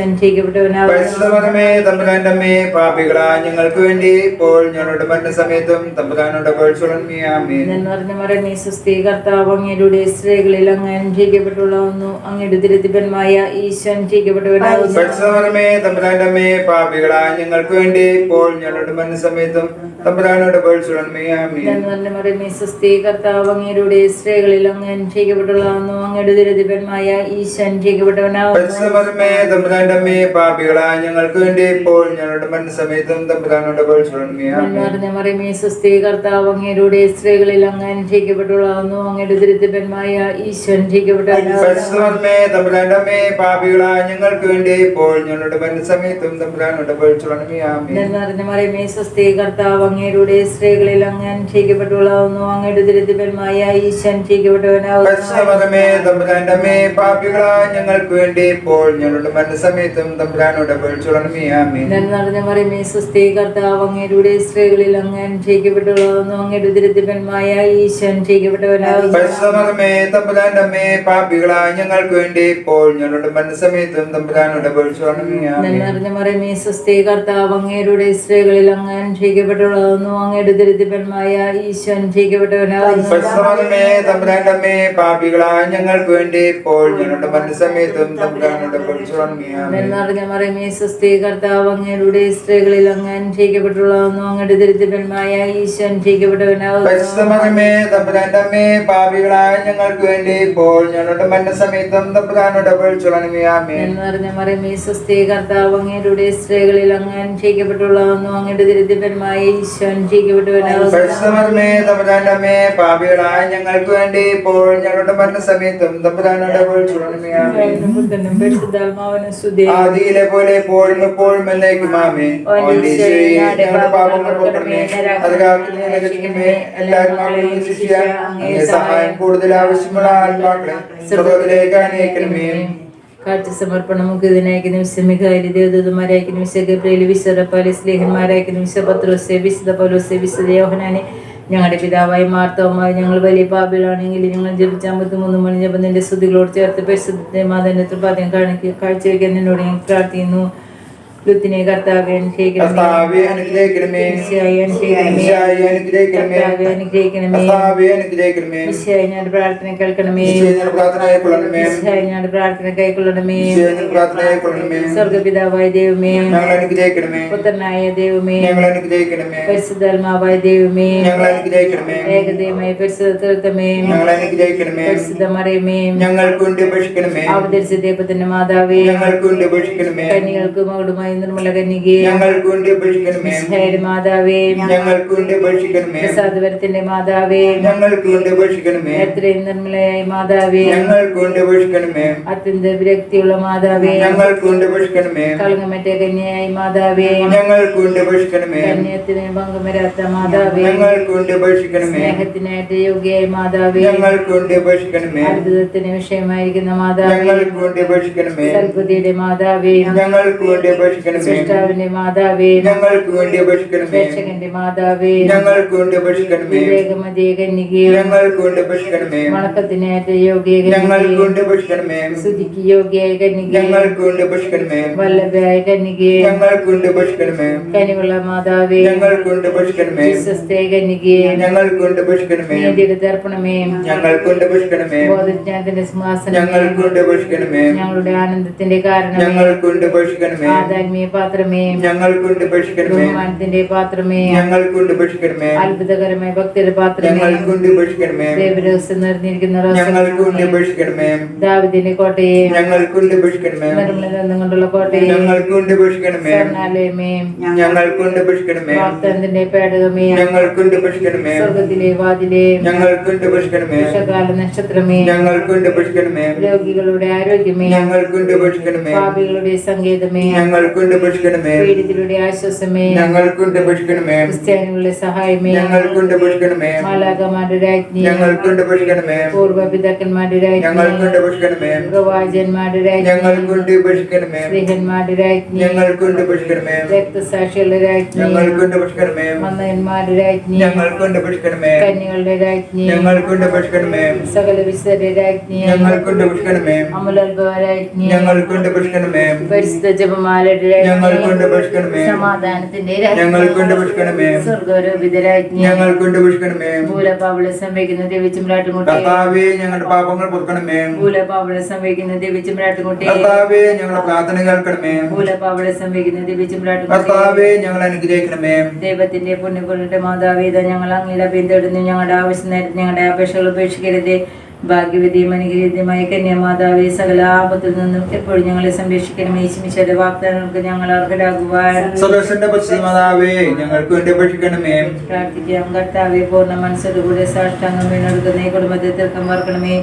തമ്പുരാന്റെ പാപികളായ ഞങ്ങൾക്ക് വേണ്ടി ഇപ്പോൾ ഞങ്ങളുടെ മരണ സമയത്തും തമ്പുരാനോട് നിറഞ്ഞ മറിയമേ സ്വസ്തി കർത്താവ് അങ്ങയുടെ സ്ത്രീകളിൽ അങ്ങ് അനുഗ്രഹിക്കപ്പെട്ടവളാവുന്നു അങ്ങയുടെ ദരിദ്രന്മായ ഈശോ തമ്പുരാന്റെ പാപികളായ ഞങ്ങൾക്ക് വേണ്ടി ഇപ്പോൾ ഞങ്ങളുടെ മരണ സമയത്തും തമ്പുരാനോട് സ്വസ്തി കർത്താവ് അങ്ങയുടെ സ്ത്രീകളിൽ അങ്ങ് അങ്ങയുടെ ദരിദ്രന്മായ ഈശോ പാപികളായ ഞങ്ങൾക്ക് വേണ്ടി ഇപ്പോൾ ഞങ്ങളുടെ മരണ സമയത്തും തമ്പുരാനോട് മറിയമേ സ്വസ്തി കർത്താവ് അങ്ങയുടെ സ്ത്രീകളിൽ അങ്ങ് അങ്ങയുടെ ഈശോ പാപികളായ ഞങ്ങൾക്ക് വേണ്ടി ഇപ്പോൾ ഞങ്ങളുടെ തമ്പുരാനോട് മറിയമേ കർത്താവ് അങ്ങയുടെ സ്ത്രീകളിൽ അങ്ങ് അനുഗ്രഹിക്കപ്പെട്ടവളാവുന്നു അങ്ങയുടെ ദുരിതപരമായ ഈശൻ ഞങ്ങൾക്ക് വേണ്ടി ഇപ്പോൾ ഞങ്ങളുടെ മരണ സമയത്തും തമ്പുരാനോട് നിറഞ്ഞ മറിയമേ സ്വസ്തി കർത്താവ് അങ്ങയുടെ സ്ത്രീകളിൽ അങ്ങ് അനുഗ്രഹിക്കപ്പെട്ടവളാവുന്നു അങ്ങയുടെ ദുരിതപരമായ തമ്പുരാന്റെ അമ്മേ പാപികളായ ഞങ്ങൾക്ക് വേണ്ടി ഇപ്പോൾ ഞങ്ങളുടെ മരണ സമയത്തും തമ്പുരാനോട് നിറഞ്ഞ മറിയമേ സ്വസ്തി കർത്താവ് അങ്ങയുടെ സ്ത്രീകളിൽ അങ്ങ് അനുഗ്രഹിക്കപ്പെട്ടവളാവുന്നു അങ്ങയുടെ ദരിദ്രന്മായ ഈശോ അനുഗ്രഹിക്കപ്പെട്ടവനാവുന്നു പരിശുദ്ധമേ തമ്പുരാന്റെ പാപികളായ ഞങ്ങൾക്ക് വേണ്ടി ഇപ്പോൾ ഞങ്ങളുടെ മരണസമയത്തും തമ്പുരാനോട് അപേക്ഷിച്ചോളണമേ ആമേ നിറഞ്ഞ മറിയമേ സ്വസ്തി കർത്താവ് അങ്ങയുടെ സ്ത്രീകളിൽ അങ്ങ് അനുഗ്രഹിക്കപ്പെട്ടവളാവുന്നു അങ്ങയുടെ ദരിദ്രന്മായ ഈശോ തമ്പുരാന്റെ അമ്മേ പാപികളായ ഞങ്ങൾക്ക് വേണ്ടി ഇപ്പോൾ ഞങ്ങളുടെ മരണസമയത്തും തമ്പുരാനോട് അപേക്ഷിച്ചോളണമേ ആമേ നിറഞ്ഞ മറിയമേ സ്വസ്തി കർത്താവ് അങ്ങയുടെ സ്ത്രീകളിൽ അങ്ങ് അനുഗ്രഹിക്കപ്പെട്ടവളാവുന്നു അങ്ങയുടെ ദരിദ്രന്മായ ഈശോ അനുഗ്രഹിക്കപ്പെട്ടവനാവുന്നു പരിശുദ്ധമേ തമ്പുരാന്റെ അമ്മേ പാപികളായ ഞങ്ങൾക്ക് വേണ്ടി ഇപ്പോൾ ഞങ്ങളുടെ മരണ സമയത്തും ആദിയിലെ പോലെ എപ്പോഴും എപ്പോഴും എന്നേക്കും ആമേ ഞങ്ങളുടെ പാപങ്ങൾ എല്ലാവരും സഹായം കൂടുതൽ ആവശ്യമുള്ള ആത്മാക്കളെ സ്വർഗത്തിലേക്ക് അനയിക്കണമേ കാഴ്ച സമർപ്പണം. മുഖ്യതിനായിക്കുന്ന ഇതിനയക്കുന്ന വിശ്വമികാരി ദേവദൂതന്മാരയക്കുന്ന വിശ്വ ഗബ്രേലി വിശ്വ പലിസ് ലേഖന്മാരയക്കുന്ന വിശ്വ പത്രോസെ വിശുദ്ധ പൗലോസെ വിശുദ്ധ യോഹനാനെ ഞങ്ങളുടെ പിതാവായി മാർത്തവുമായി ഞങ്ങൾ വലിയ പാപികളാണെങ്കിൽ ഞങ്ങൾ ജപിച്ച അമ്പത്തിമൂന്ന് മണി ജപത്തിന്റെ സ്തുതികളോട് ചേർത്ത് പരിശുദ്ധ മാതന്റെ തൃപാദ്യം കാണിക്കുക കാഴ്ചവെക്കാൻ എന്നോട് ഞാൻ പ്രാർത്ഥിക്കുന്നു. ലുത്തിനെ കർത്താവെ അനുഗ്രഹിക്കണമേ. അനുഗ്രഹിക്കണമേ. അനുഗ്രഹിക്കണമേ. അനുഗ്രഹിക്കണമേ. പ്രാർത്ഥന കേൾക്കണമേ. പ്രാർത്ഥന പ്രാർത്ഥന കൈക്കൊള്ളണമേ പ്രാർത്ഥന സ്വർഗപിതാവായ ദൈവമേ. ഞങ്ങൾ അനുഗ്രഹിക്കണമേ. പുത്രനായ ദൈവമേ. ഞങ്ങൾ അനുഗ്രഹിക്കണമേ. പരിശുദ്ധാത്മാവായ ദൈവമേ. ഞങ്ങൾ അനുഗ്രഹിക്കണമേ. ഏകദൈവമായ പരിശുദ്ധ തീർത്ഥമേ ഞങ്ങൾ അനുഗ്രഹിക്കണമേ. പരിശുദ്ധ മറിയമേ ഞങ്ങൾക്ക് വേണ്ടി അപേക്ഷിക്കണമേ അവതരിച്ച ദൈവത്തിന്റെ മാതാവേ. ഞങ്ങൾക്ക് വേണ്ടി അപേക്ഷിക്കണമേ കന്യകൾക്ക് മകളുമായി നിർമ്മല കന്യകേ ഞങ്ങൾക്ക് വേണ്ടി അപേക്ഷിക്കണമേ മാതാവേ ഞങ്ങൾക്ക് വേണ്ടി അപേക്ഷിക്കണമേ പ്രസാദപരത്തിന്റെ മാതാവേ ഞങ്ങൾക്ക് വേണ്ടി അപേക്ഷിക്കണമേ എത്രയും നിർമ്മലയായ മാതാവേ ഞങ്ങൾക്ക് വേണ്ടി അപേക്ഷിക്കണമേ അത്യന്ത വിരക്തിയുള്ള മാതാവേ ഞങ്ങൾക്ക് വേണ്ടി അപേക്ഷിക്കണമേ കളങ്കമറ്റ കന്യയായ മാതാവേ ഞങ്ങൾക്ക് വേണ്ടി അപേക്ഷിക്കണമേ കന്യത്തിന് ഭംഗം വരാത്ത മാതാവേ ഞങ്ങൾക്ക് വേണ്ടി അപേക്ഷിക്കണമേ സ്നേഹത്തിനായിട്ട് യോഗ്യയായ മാതാവേ ഞങ്ങൾക്ക് വേണ്ടി അപേക്ഷിക്കണമേ അത്ഭുതത്തിന് വിഷയമായിരിക്കുന്ന മാതാവേ ഞങ്ങൾക്ക് വേണ്ടി അപേക്ഷിക്കണമേ സൽബുദ്ധിയുടെ മാതാവേ ഞങ്ങൾക്ക് വേണ്ടി അപേക്ഷിക്കണമേ സൃഷ്ടാവിന്റെ മാതാവേ ഞങ്ങൾക്ക് വേണ്ടി അപേക്ഷിക്കണമേ രക്ഷകന്റെ മാതാവേ ഞങ്ങൾക്ക് വേണ്ടി അപേക്ഷിക്കണമേ വിവേകമതിയെ കന്യകേ ഞങ്ങൾക്ക് വേണ്ടി അപേക്ഷിക്കണമേ വണക്കത്തിനായിട്ട് യോഗ്യ ഞങ്ങൾക്ക് കന്യകേ വേണ്ടി അപേക്ഷിക്കണമേ സ്തുതിക്ക് യോഗ്യയായ കന്യകേ ഞങ്ങൾക്ക് വേണ്ടി അപേക്ഷിക്കണമേ വല്ലഭയായ കന്യകേ ഞങ്ങൾക്ക് വേണ്ടി അപേക്ഷിക്കണമേ കനിവുള്ള മാതാവേ ഞങ്ങൾക്ക് വേണ്ടി അപേക്ഷിക്കണമേ വിശ്വസ്തേ കന്യകേ ഞങ്ങൾക്ക് വേണ്ടി അപേക്ഷിക്കണമേ നീതിയുടെ തർപ്പണമേ ഞങ്ങൾക്ക് വേണ്ടി അപേക്ഷിക്കണമേ ബോധജ്ഞാനത്തിന്റെ സിംഹാസനം ഞങ്ങൾക്ക് വേണ്ടി അപേക്ഷിക്കണമേ ഞങ്ങളുടെ ആനന്ദത്തിന്റെ കാരണം ഞങ്ങൾക്ക് വേണ്ടി അപേക്ഷിക്കണമേ ആദാത്മീയ പാത്രമേ ഞങ്ങൾ കൊണ്ട് ഉപേക്ഷിക്കണമേ ബഹുമാനത്തിന്റെ പാത്രമേ ഞങ്ങൾ കൊണ്ട് ഉപേക്ഷിക്കണമേ അത്ഭുതകരമായ ഭക്തിയുടെ പാത്രമേ ഞങ്ങൾ കൊണ്ട് അപേക്ഷിക്കണമേ ദേവരഹസ്യം നിറഞ്ഞിരിക്കുന്ന ഞങ്ങൾ കൊണ്ട് റോസാ അപേക്ഷിക്കണമേ ദാവിദിന്റെ കോട്ടയെ ഞങ്ങൾ കൊണ്ട് അപേക്ഷിക്കണമേ നിർമ്മലം കൊണ്ടുള്ള കോട്ടയെ ഞങ്ങൾ കൊണ്ട് അപേക്ഷിക്കണമേ സ്വർണാലയമേ ഞങ്ങൾ കൊണ്ട് അപേക്ഷിക്കണമേ വാഗ്ദാനത്തിന്റെ പേടകമേ ഞങ്ങൾ കൊണ്ട് അപേക്ഷിക്കണമേ സ്വർഗത്തിലെ വാതിലെ ഞങ്ങൾ കൊണ്ട് അപേക്ഷിക്കണമേ വർഷകാല നക്ഷത്രമേ ഞങ്ങൾ കൊണ്ട് രോഗികളുടെ ആരോഗ്യമേ ഞങ്ങൾ കൊണ്ട് പാപികളുടെ സങ്കേതമേ ഞങ്ങൾക്ക് വേണ്ടി അപേക്ഷിക്കണമേ പീഡിതരുടെ ആശ്വാസമേ ഞങ്ങൾക്ക് വേണ്ടി അപേക്ഷിക്കണമേ ക്രിസ്ത്യാനികളുടെ സഹായമേ ഞങ്ങൾക്ക് വേണ്ടി അപേക്ഷിക്കണമേ മാലാകമാരുടെ രാജ്ഞി ഞങ്ങൾക്ക് വേണ്ടി അപേക്ഷിക്കണമേ പൂർവ പിതാക്കന്മാരുടെ ഞങ്ങൾക്ക് രാജ്ഞി വേണ്ടി അപേക്ഷിക്കണമേ പ്രവാചകന്മാരുടെ രാജ്ഞി ഞങ്ങൾക്ക് വേണ്ടി അപേക്ഷിക്കണമേ സ്ത്രീഹന്മാരുടെ രാജ്ഞി ഞങ്ങൾക്ക് വേണ്ടി അപേക്ഷിക്കണമേ രക്തസാക്ഷികളുടെ രാജ്ഞി ഞങ്ങൾക്ക് വേണ്ടി അപേക്ഷിക്കണമേ മന്ദന്മാരുടെ രാജ്ഞി ഞങ്ങൾക്ക് അപേക്ഷിക്കണമേ കന്യകളുടെ രാജ്ഞി ഞങ്ങൾക്ക് അപേക്ഷിക്കണമേ സകല വിശുദ്ധരുടെ രാജ്ഞി ഞങ്ങൾക്ക് അപേക്ഷിക്കണമേ അമലോത്ഭവ രാജ്ഞി ഞങ്ങൾക്ക് അപേക്ഷിക്കണമേ പരിശുദ്ധ ജപമാലയുടെ ഞങ്ങൾക്ക് വേണ്ടി അപേക്ഷിക്കണമേ സമാധാനത്തിന്റെ ഞങ്ങൾക്ക് വേണ്ടി അപേക്ഷിക്കണമേ സ്വർഗരോപിത രാജ്ഞി ഞങ്ങൾക്ക് വേണ്ടി അപേക്ഷിക്കണമേ മൂലപാവളെ സംഭവിക്കുന്ന ദേവിച്ചുമ്രാട്ടുകുട്ടി കർത്താവേ ഞങ്ങളുടെ പാപങ്ങൾ പൊറുക്കണമേ മൂലപാവളെ സംഭവിക്കുന്ന ദേവിച്ചുമ്രാട്ടുകുട്ടി കർത്താവേ ഞങ്ങളുടെ പ്രാർത്ഥന കേൾക്കണമേ മൂലപാവളെ സംഭവിക്കുന്ന ദേവിച്ചുമ്രാട്ടുകുട്ടി കർത്താവേ ഞങ്ങൾ അനുഗ്രഹിക്കണമേ ദൈവത്തിന്റെ പുണ്യങ്ങളുടെ മാതാവേദ ഞങ്ങൾ അങ്ങയുടെ അഭ്യന്തരടുന്നു ഞങ്ങളുടെ ആവശ്യം നേരത്തെ ഞങ്ങളുടെ അപേക്ഷകൾ ഉപേക്ഷിക്കരുത്. ഭാഗ്യവതിയും അനുഗ്രഹീതമായ കന്യാമാതാവി സകല ആപത്തിൽ നിന്നും എപ്പോഴും ഞങ്ങളെ സംരക്ഷിക്കണമേ. ഈശ്മിശയുടെ വാഗ്ദാനങ്ങൾക്ക് ഞങ്ങൾ അർഹരാകുവാൻ സദോഷന്റെ പശ്ചിമതാവേ ഞങ്ങൾക്ക് വേണ്ടി അപേക്ഷിക്കണമേ. പ്രാർത്ഥിക്കാം. കർത്താവെ പൂർണ മനസ്സോടുകൂടെ സാഷ്ടാംഗം വീണെടുക്കുന്ന ഈ കുടുംബത്തെ തീർക്കം പാർക്കണമേ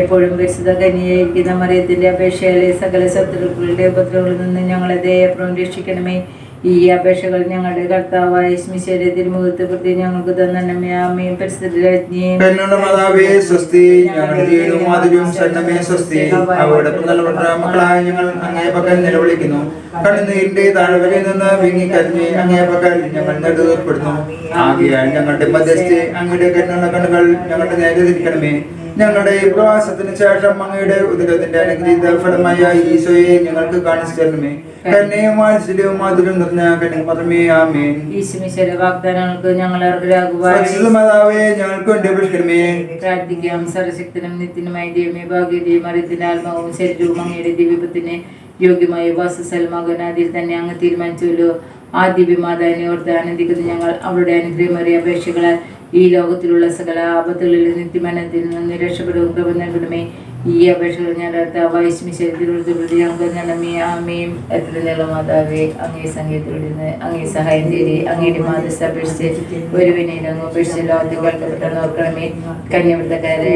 എപ്പോഴും പരിശുദ്ധ കന്യയായിരിക്കുന്ന മറിയത്തിന്റെ അപേക്ഷയിലെ സകല ശത്രുക്കളുടെ ഉപദ്രവങ്ങളിൽ നിന്ന് ഞങ്ങളെ ദയപ്രവം രക്ഷിക്കണമേ. ഈ അപേക്ഷകൾ ഞങ്ങളുടെ കർത്താവായ സ്മിശയുടെ തിരുമുഖത്ത് പ്രതി ഞങ്ങൾക്ക് തന്നണമേ ആമയും ഞങ്ങൾ കണ്ണുനീരിന്റെ താഴ്വരയിൽ നിന്ന് വിങ്ങിക്കരഞ്ഞ് അങ്ങേ പക്കൽ ഞങ്ങൾ നെടുവേർപ്പെടുന്നു ആകെയാൽ ഞങ്ങളുടെ മധ്യസ്ഥ അങ്ങയുടെ കണ്ണുള്ള കണ്ണുകൾ ഞങ്ങളുടെ നേരെ തിരിക്കണമേ. ഞങ്ങളുടെ ഈ പ്രവാസത്തിന് ശേഷം അങ്ങയുടെ ഉദരത്തിന്റെ അനുഗ്രഹീത ഫലമായ ഈശോയെ ഞങ്ങൾക്ക് കാണിച്ചു തരണമേ. കന്യയും വാത്സല്യവും മാധുര്യം നിറഞ്ഞ കന്യ മാത്രമേ ആമേൻ. വാഗ്ദാനങ്ങൾക്ക് ഞങ്ങൾ അർഹരാകുവാൻ പരിശുദ്ധ മാതാവേ ഞങ്ങൾക്ക് വേണ്ടി അപേക്ഷിക്കണമേ. പ്രാർത്ഥിക്കാം. സർവശക്തനും നിത്യനുമായ ദൈവമേ ഭാഗ്യതയും അറിയത്തിന്റെ ആത്മാവും ശരീരവും അങ്ങയുടെ ദിവ്യത്തിന് യോഗ്യമായ വാസസ്ഥലമാകാൻ തന്നെ അങ്ങ് തീരുമാനിച്ചല്ലോ ആ ദിവ്യമാതാവിനെ ഓർത്ത് ആനന്ദിക്കുന്ന ഞങ്ങൾ. അവരുടെ അനുഗ്രഹമേറിയ അപേക്ഷകളാൽ ഈ ലോകത്തിലുള്ള സകല ആപത്തുകളിൽ നിത്യമനത്തിൽ നിന്ന് രക്ഷപ്പെടുകയും നൽകണമേ ഈ അപേക്ഷകൾ ഞാൻ വൈശ്മിശരീരത്തിൽ അംഗങ്ങളമേ ആമയും എത്ര നില മാതാവേ അങ്ങേ സംഗീതത്തിലൂടെ അങ്ങേ സഹായം തേടി അങ്ങയുടെ മാതൃസ്ഥ അപേക്ഷിച്ച് ഒരു വിനീതങ്ങ് അപേക്ഷിച്ച് ലോകത്തിൽ കേൾക്കപ്പെട്ട നോക്കണമേ കന്യവൃത്തക്കാരെ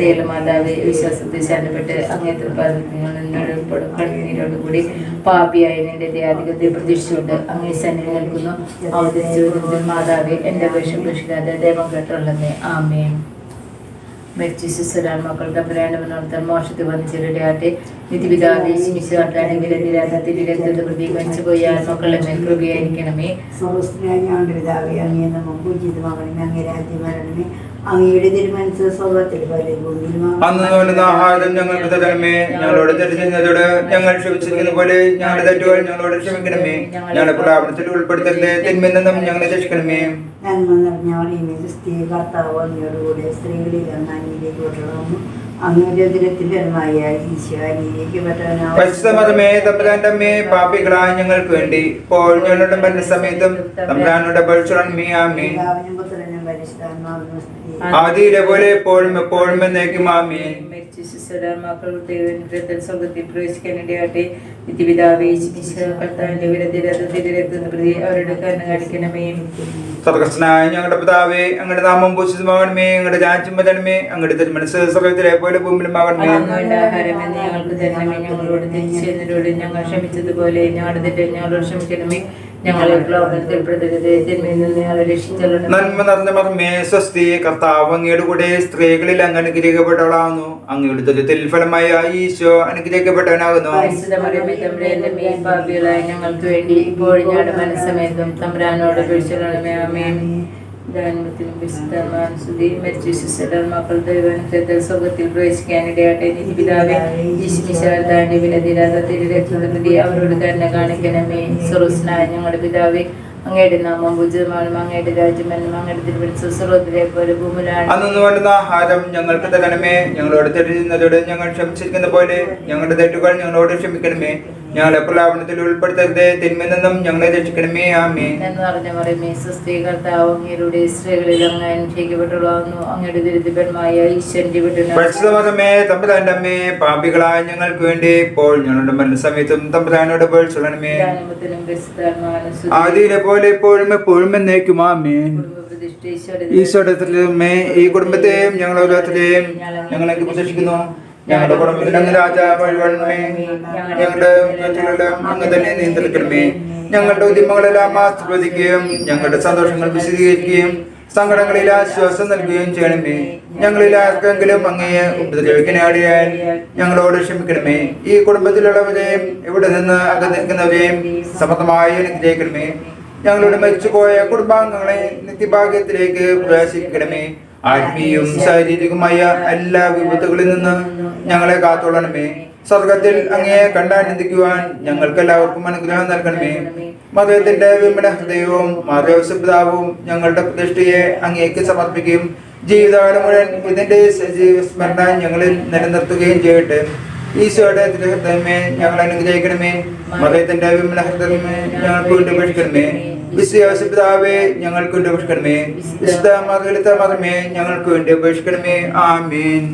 തേല മാതാവ് വിശ്വാസത്തിൽ ശരണപ്പെട്ട് അങ്ങേ തൃപ്പാദത്തിൽ കൂടി പാപിയായ എന്റെ ധ്യാധികത്തെ പ്രതീക്ഷിച്ചുകൊണ്ട് അങ്ങേ സന്നിധി നിൽക്കുന്നു. അവതരിച്ചു മാതാവേ എന്റെ അപേക്ഷ ഉപേക്ഷിക്കാതെ ദൈവം കേട്ടുള്ളതേ ആമേൻ. മരിച്ചു ശിശുരാൻ മക്കൾ തമ്പുരാണ്ടവനോർത്തൻ മോശത്തിൽ വന്ന് ചെറുതാട്ടെ നിത്യപിതാവേ ശിശുവാട്ടാണെങ്കിൽ രക്തത്തിൽ പ്രതി മരിച്ചു പോയ മക്കളെ മേൽ കൃപയായിരിക്കണമേ. സ്വസ്ഥ ഞങ്ങളുടെ പിതാവേ അങ്ങേ നമുക്ക് പൂജിതമാകണമേ അങ്ങേ രാജ്യം വരണമേ അങ്ങയുടെ തിരുമനസ് സ്വർഗത്തിൽ പോലെ ഭൂമിയിലും അന്ന് വേണ്ടുന്ന ആഹാരം ഞങ്ങൾക്ക് തരണമേ. ഞങ്ങളോട് തെറ്റ് ചെയ്യുന്നതോട് ഞങ്ങൾ ക്ഷമിച്ചിരിക്കുന്ന പോലെ ഞങ്ങളുടെ തെറ്റുകൾ ഞങ്ങളോട് ക്ഷമിക്കണമേ. ഞങ്ങളുടെ പ്രാപണത്തിൽ ഉൾപ്പെടുത്തരുത്. തിന്മെന്നും ഞങ്ങളെ രക്ഷിക്കണമേ. നന്മ നിറഞ്ഞ ക്രിസ്തി കർത്താവ് അങ്ങയോടുകൂടെ സ്ത്രീകളിൽ തമ്പുരാന്റെ അമ്മേ പാപികളായ ഞങ്ങൾക്ക് വേണ്ടി. ഇപ്പോൾ ഞങ്ങളുടെ മരണ സമയത്തും തമ്പുരാനുടെ പരിശുദ്ധമേ ആദിയിലെ പോലെ എപ്പോഴും എപ്പോഴും എന്നേക്കും ആമേ മരിച്ച ശിശുരാത്മാക്കൾ ദൈവത്തിൽ സ്വർഗത്തിൽ പ്രവേശിക്കാനിടയാട്ടെ നിത്യപിതാവേ കർത്താവിന്റെ വിരതിരഥത്തിരക്കുന്ന പ്രതി അവരുടെ കണ്ണ് കാണിക്കണമേ. സ്വർഗസ്നായ ഞങ്ങളുടെ പിതാവേ അങ്ങയുടെ നാമം പൂഷിതമാകണമേ അങ്ങയുടെ രാജ്യം വരണമേ. അങ്ങയുടെ തിരുമനസ് സ്വർഗത്തിലെ പോലെ ഭൂമിയിലുമാകണമേ അങ്ങയുടെ ആഹാരം എന്ന് ഞങ്ങൾക്ക് തരണമേ. ഞങ്ങളോട് തിരിച്ചതിനോട് ഞങ്ങൾ ക്ഷമിച്ചതുപോലെ ഞങ്ങളുടെ തെറ്റ് ഞങ്ങളോട് ക്ഷമിക്കണമേ. ഞങ്ങളെ പ്രലോഭനത്തിൽ നന്മ നിറഞ്ഞ മർമ്മേ സ്വസ്തി കർത്താവ് അങ്ങയുടെ കൂടെ സ്ത്രീകളിൽ അങ്ങ് അനുഗ്രഹിക്കപ്പെട്ടവളാകുന്നു അങ്ങയുടെ ദുരിതത്തിൽ ഫലമായ ഈശോ അനുഗ്രഹിക്കപ്പെട്ടവനാകുന്നു. ഞങ്ങൾക്ക് വേണ്ടി ഇപ്പോഴും ഞങ്ങളുടെ മനസ്സമേതും തമ്പുരാനോട് പിടിച്ചോളണമേ സ്വർഗത്തിൽ പ്രവേശിക്കാനിടയാട്ടെ അവരോട് തന്നെ കാണിക്കണമേ. സുറുസ്നായ ഞങ്ങളുടെ പിതാവെ അങ്ങയുടെ നാമം പൂജിതമാനും അങ്ങയുടെ രാജ്യമെന്നും അങ്ങയുടെ തിരുവനന്തപുരം സ്രോതിലെ പോലെ ഭൂമിയിലാണ് അന്നു ഞങ്ങൾക്ക് തരണമേ. ഞങ്ങളോട് തെറ്റുന്നതോട് ഞങ്ങൾ ക്ഷമിച്ചിരിക്കുന്ന പോലെ ഞങ്ങളുടെ തെറ്റുകൾ ഞങ്ങളോട് ക്ഷമിക്കണമേ. ഞങ്ങളെ പ്രലാപനത്തിൽ ഉൾപ്പെടുത്തരുത്. തിന്മയിൽ നിന്നും ഞങ്ങളെ രക്ഷിക്കണമേ. ആമേ എന്ന് പറഞ്ഞ പറയുമേ സ്വസ്തി കർത്താവ് അങ്ങയുടെ സ്ത്രീകളിൽ അങ്ങ് അനുഷ്ഠിക്കപ്പെട്ടുള്ളതാകുന്നു അങ്ങയുടെ ദുരിതപരമായ ഈശ്വരന്റെ പരിശുദ്ധമതമേ തമ്പുരാന്റെ അമ്മേ പാപികളായ ഞങ്ങൾക്ക് വേണ്ടി ഇപ്പോൾ ഞങ്ങളുടെ മരണസമയത്തും തമ്പുരാനോട് പോയി ചൊല്ലണമേ. ആദ്യയിലെ പോലെ എപ്പോഴും എപ്പോഴും എന്നേക്കും. ആമേ ഈശോടത്തിലുമേ ഈ കുടുംബത്തെയും ഞങ്ങളുടെ ഞങ്ങളെ പ്രതീക്ഷിക്കുന്നു ഞങ്ങളുടെ കുടുംബത്തിൽ അങ്ങ് രാജാവ് വഴിവണമേ ഞങ്ങളുടെ അങ്ങ് തന്നെ നിയന്ത്രിക്കണമേ. ഞങ്ങളുടെ ഉദ്യമങ്ങളെല്ലാം ആസ്വദിക്കുകയും ഞങ്ങളുടെ സന്തോഷങ്ങൾ വിശദീകരിക്കുകയും സങ്കടങ്ങളിൽ ആശ്വാസം നൽകുകയും ചെയ്യണമേ. ഞങ്ങളിൽ ആർക്കെങ്കിലും അങ്ങയെ ഉപദ്രവിക്കാനാടിയാൽ ഞങ്ങളോട് ക്ഷമിക്കണമേ. ഈ കുടുംബത്തിലുള്ളവരെയും ഇവിടെ നിന്ന് അകന്നിരിക്കുന്നവരെയും സമർത്ഥമായി അനുഗ്രഹിക്കണമേ. ഞങ്ങളുടെ മരിച്ചുപോയ കുടുംബാംഗങ്ങളെ നിത്യഭാഗ്യത്തിലേക്ക് പ്രവേശിക്കണമേ ആത്മീയവും ശാരീരികമായ എല്ലാ വിപത്തുകളിൽ നിന്ന് ഞങ്ങളെ കാത്തോളണമേ. സ്വർഗത്തിൽ അങ്ങയെ കണ്ടാനന്ദിക്കുവാൻ ഞങ്ങൾക്ക് എല്ലാവർക്കും അനുഗ്രഹം നൽകണമേ. മതത്തിന്റെ വിമല ഹൃദയവും മാതൃപിതാവും ഞങ്ങളുടെ പ്രതിഷ്ഠയെ അങ്ങേക്ക് സമർപ്പിക്കുകയും ജീവിതകാലം മുഴുവൻ ഇതിന്റെ സജീവ സ്മരണ ഞങ്ങളിൽ നിലനിർത്തുകയും ചെയ്യട്ടെ. ഈശോയുടെ തിരുഹൃദയമേ ഞങ്ങൾ അനുഗ്രഹിക്കണമേ. മതത്തിന്റെ വിമല ഹൃദയമേ ഞങ്ങൾക്ക് വേണ്ടി വിശ്വാസപിതാവേ ഞങ്ങൾക്ക് വേണ്ടി ഉപേക്ഷിക്കണമേ വിശുദ്ധ മതലിത്ത മതമേ ഞങ്ങൾക്ക് വേണ്ടി ഉപേക്ഷിക്കണമേ ആമീൻ